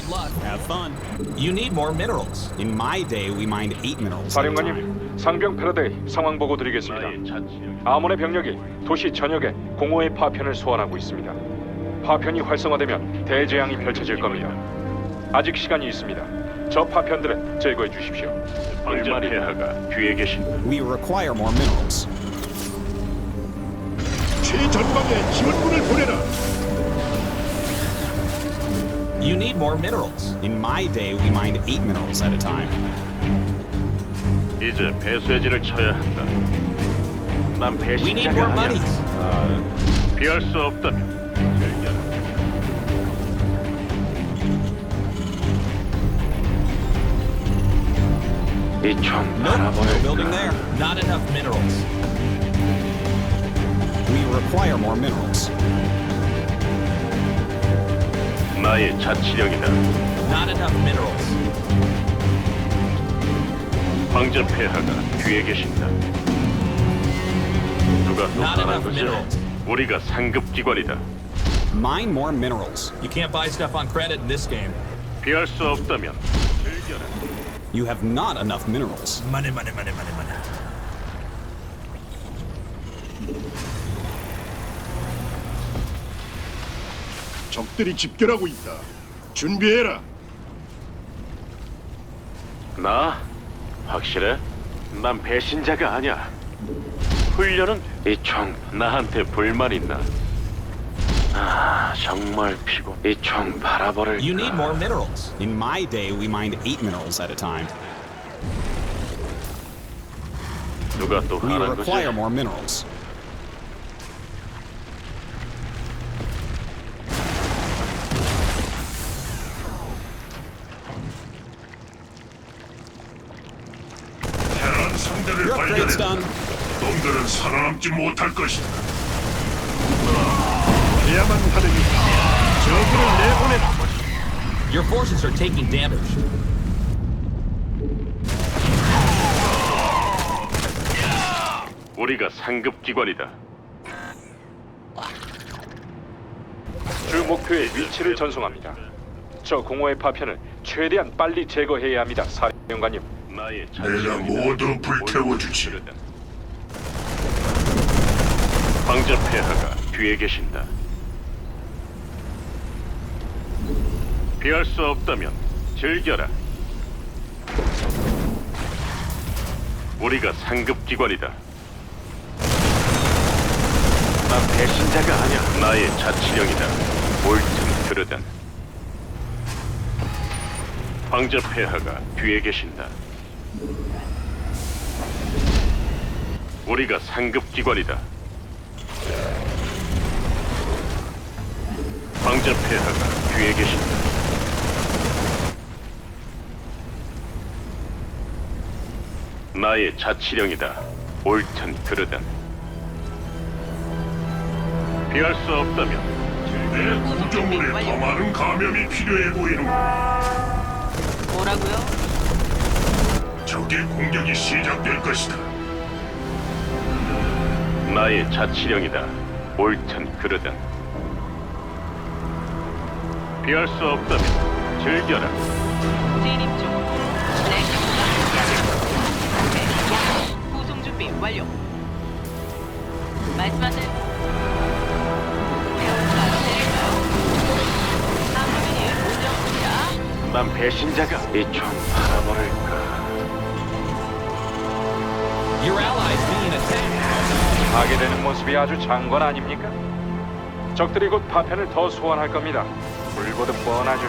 Good luck. Have fun. You need more minerals. In my day, we mined eight minerals. at a time. 사령관님, 상병 패러데이 상황 보고 드리겠습니다. 아몬의 병력이 도시 전역에 공허의 파편을 소환하고 있습니다. 파편이 활성화되면 대재앙이 펼쳐질 겁니다. 아직 시간이 있습니다. 저 파편들을 제거해 주십시오. 황제 폐하가 뒤에 계신다. We require more minerals. 최전방에 지원군을 보내라. You need more minerals. In my day, we mined eight minerals at a time. 이제 배쇄진을 쳐야 한다. 난 We need more 배신자가 money. 아니야. 피할 수 없다면 즐겨라. 이총 Nope, no building there. Not enough minerals. We require more minerals. 나의 자치령이다. Not enough minerals. 황제 폐하가 뒤에 계신다. 누가 또 Not 하는 enough 거지? minerals. 우리가 상급 기관이다. Mine more minerals. You can't buy stuff on credit in this game. 피할 수 없다면 즐겨라. You have not enough minerals. Money, money, money, money, money. 적들이 집결하고 있다. 준비해라. 나? 확실해? 난 배신자가 아니야. 훈련은 이 총 나한테 불만 있나? 아 정말 피곤. 이 총 바라버릴까? You need more minerals. In my day, we mined eight minerals at a time. 누가 또 We 하는 거지? require more minerals. 테란 상대를 Your upgrade's done. 놈들은 살아남지 못할 것이다. 해야만 하느니 적을 내보내라. Your forces are taking damage. 우리가 상급 기관이다. 주 목표의 위치를 전송합니다. 저 공허의 파편을 최대한 빨리 제거해야 합니다. 사령관님, 나의 내가. 모두 불태워주지. 황제 폐하가 뒤에 계신다. 피할 수 없다면 즐겨라. 우리가 상급 기관이다. 난 배신자가 아니야. 나의 자치령이다. 옳든 그르든. 황제 폐하가 뒤에 계신다. 우리가 상급 기관이다. 황제 폐하가 뒤에 계신다. 나의 자치령이다. 옳든 그르든. 피할 수 없다면 내 구조물에 더 많은 감염이 필요해 보이는 뭐라고요? 적의 공격이 시작될 것이다. 나의 자치령이다. 옳든 그르든. 피할 수 없다면 즐겨라. 진입 중. 네. 구송 준비 완료. 말씀하세요. 상황이. 난 배신자가 이총 바라버릴까. Your allies being attacked. 파괴되는 모습이 아주 장관 아닙니까? 적들이 곧 파편을 더 소환할 겁니다. 불보듯 뻔하죠.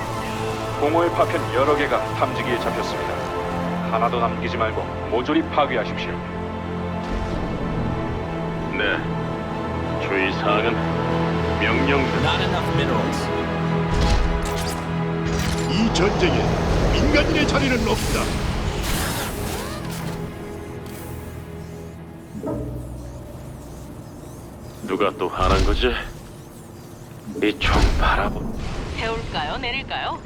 공허의 파편 여러 개가 탐지기에 잡혔습니다. 하나도 남기지 말고 모조리 파괴하십시오. 네. 주의 사항은 명령대로. Not enough minerals. 이 전쟁에 민간인의 자리는 없다. 누가 또 하는 거지? 이총 바라보. 배울까요? 내릴까요?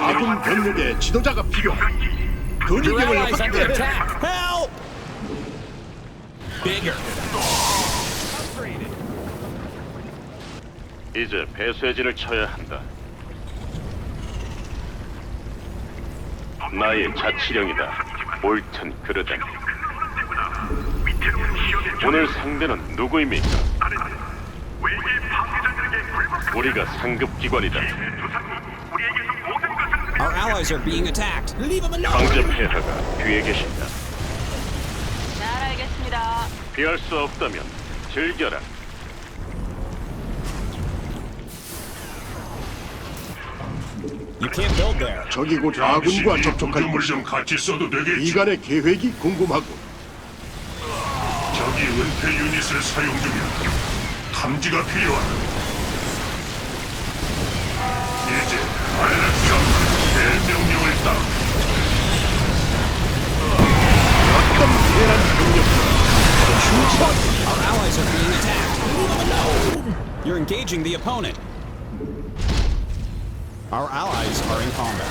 아군 병력의 지도자가 필요. 근육형을 역사대. Help! Bigger. 이제 배쇄진을 쳐야 한다. 나의 자치령이다. 옳든 그르든 오늘 상대는 누구입니까? 우리가 상급 기관이다. 강제폐하가 뒤에 계신다. 잘 알겠습니다. 피할 수 없다면 즐겨라. You can't build there. 적이 곧 아군과 접촉할 구조물 좀 같이 써도 되겠지. 이간의 계획이 궁금하고 적이 은폐 유닛을 사용 중이야. 탐지가 필요하다. 이제 알렉산더 대명령을 따라 어떤 대란 Our allies are being attacked. No! You're engaging the opponent. Our allies are in combat.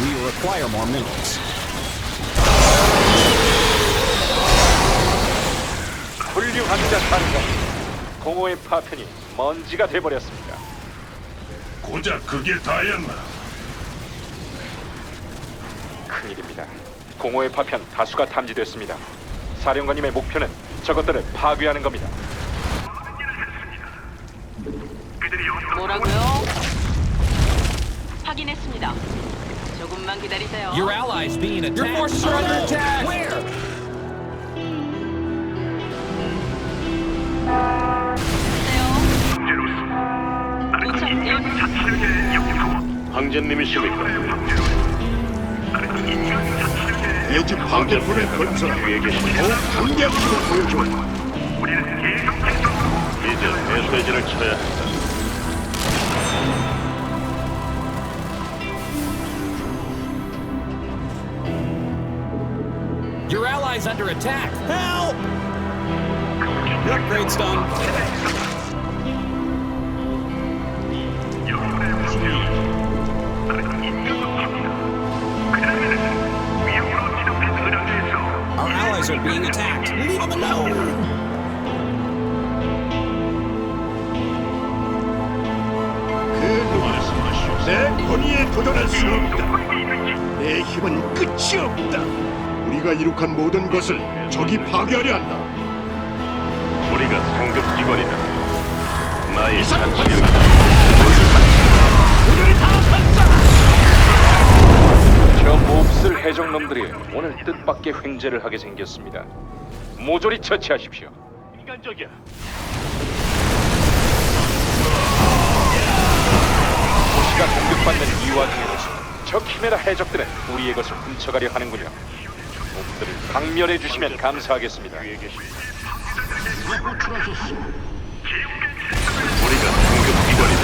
We require more minerals. 훌륭 학자 탄성. 공허의 파편이 먼지가 돼버렸습니다. 고작 그게 다였나? 큰일입니다. 공허의 파편 다수가 탐지됐습니다. 사령관님의 목표는 저것들을 파괴하는 겁니다. 뭐라고요? 확인했습니다. 조금만 기다리세요. Your allies being attacked. Your forces are under attack. Where? 황제님이십니까? 예집 황제분의 건설 위에 계시고 군대하고 보여주고 우리는 계속 이제 메시지를 쳐야 한다. guy's under attack. Help! The upgrade's done. Our allies are being attacked. Leave them alone! 도전할 수 없다. 내 힘은 끝이 없다. 우리가 이룩한 모든 것을 적이 파괴하려 한다. 우리가 상급 기관이다. 나의 사랑 파괴다. 몹쓸 해적놈들이 오늘 뜻밖의 횡재를 하게 생겼습니다. 모조리 처치하십시오. 인간적이야. 도시가 공격받는 이 와중에도 저 키메라 해적들은 우리의 것을 훔쳐가려 하는군요. 목표를 강멸해 주시면 감사하겠습니다. 위에 우리가 공격 기관이다.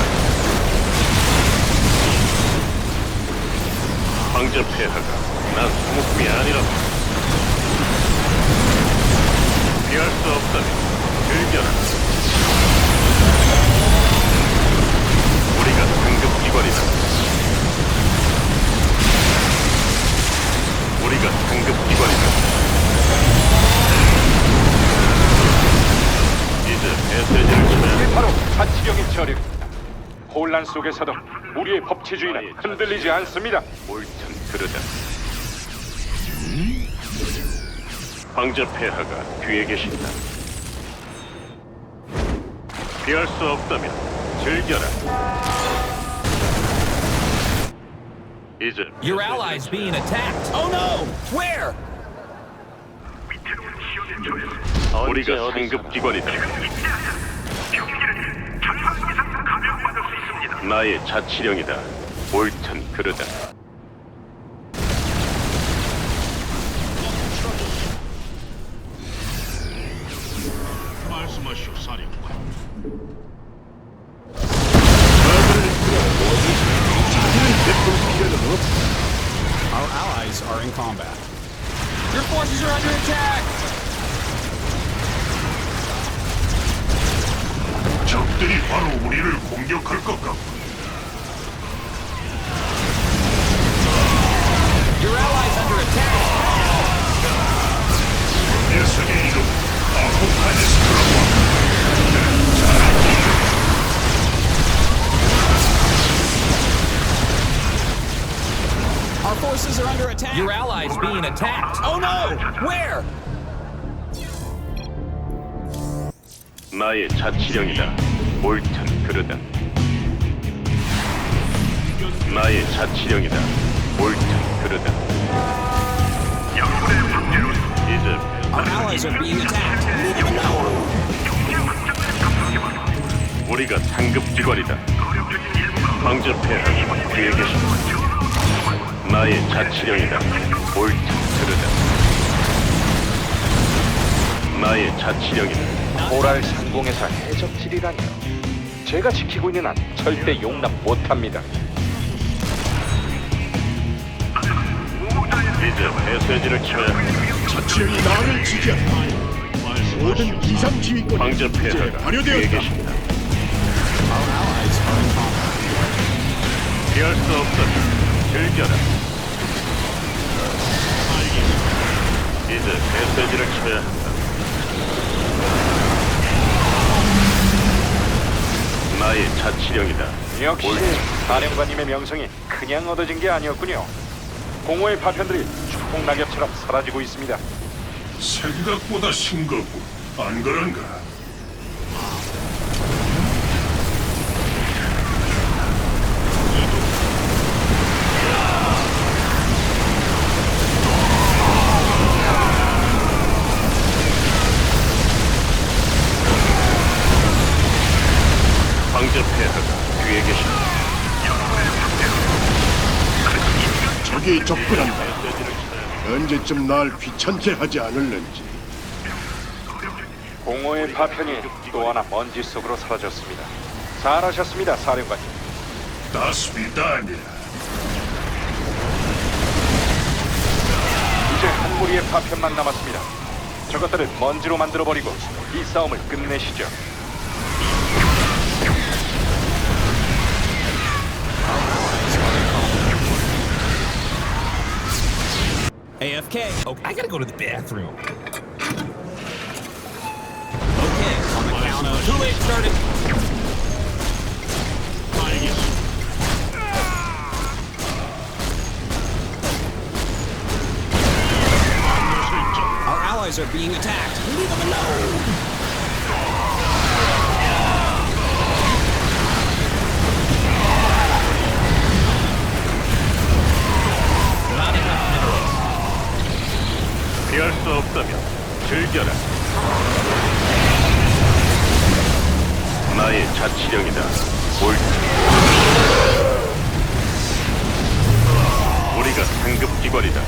황제 폐하가 난 소목품이 아니라 피할 수 없다면 즐겨라 우리가 공격 기관이다. 우리가 상급기관이다. 이제 메시지를 보내. 이게 바로 자치령의 저력입니다. 혼란 속에서도 우리의 법치주의는 흔들리지 않습니다. 옳든 그르든. 황제 폐하가 뒤에 계신다. 피할 수 없다면 즐겨라. Egypt. Your allies being attacked. Oh no! Where? 우리가 상급 기관이다. 나의 자치령이다. 옳든 그르다. Your forces are under attack. 적들이 바로 우리를 공격할 것 같군. Your allies under attack. 녀석의 이름 아포칼리스트라고 한다. Forces are under attack. Your allies being attacked. Oh no! Where? 나의 자치령이다. 옳든 그르다. 나의 자치령이다. 옳든 그르다. 이제 Our allies are being attacked. Leave them alone. 우리가 상급 기관이다. 황제폐하 뒤에 계신다. 나의 자치령이다. 옳든 그르다. 나의 자치령이다. 코랄 상공에서 해적질이라니요. 제가 지키고 있는 한 절대 용납 못합니다. 이제 메시지를 쳐야. 자치령이 나를 지지한다. 모든 비상 지휘권이 황제 폐하가 발효되었다. 피할 수 없다. 즐겨라. 이제 메시지를 쳐야 한다. 나의 자치령이다. 역시 사령관님의 명성이 그냥 얻어진 게 아니었군요. 공허의 파편들이 추풍 낙엽처럼 사라지고 있습니다. 생각보다 싱겁고 안 그런가? 언제쯤 날 귀찮게 하지 않을는지. 공허의 파편이 또 하나 먼지 속으로 사라졌습니다. 잘하셨습니다, 사령관님. 다스비다니야. 이제 한 무리의 파편만 남았습니다. 저것들을 먼지로 만들어버리고 이 싸움을 끝내시죠. Oh, I gotta go to the bathroom. Okay, on the count of Too late started. Our allies are being attacked. Leave them alone. 피할 수 없다면 즐겨라. 나의 자치령이다. 옳다. 우리가 상급 기관이다.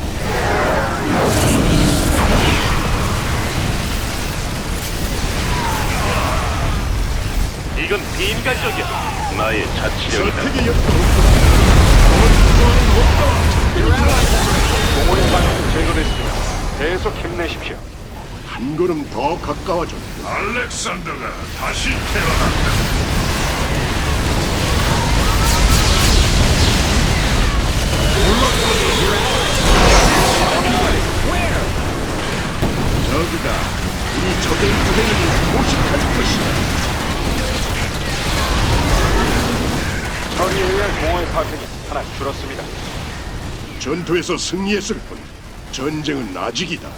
이건 비인간적이야. 나의 자치령이다. 선택의 역도 공허의 파편이 제거됐습니다. 계속 힘내십시오. 한 걸음 더 가까워졌다. 알렉산더가 다시 태어났다. 저그가 우리 적의 무대를 포식할 것이다. 저리에 의한 공허의 파편이 하나 줄었습니다. 전투에서 승리했을 뿐 전쟁은 아직이다.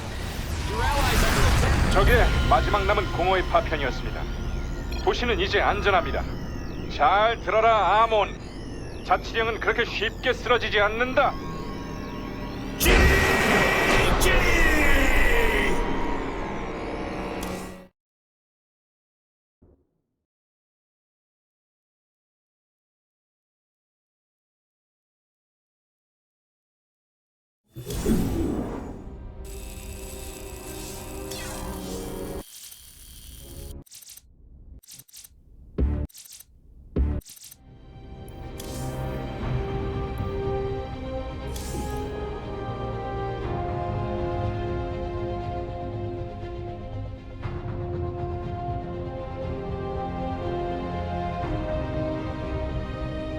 저게 마지막 남은 공허의 파편이었습니다. 도시는 이제 안전합니다. 잘 들어라, 아몬. 자치령은 그렇게 쉽게 쓰러지지 않는다.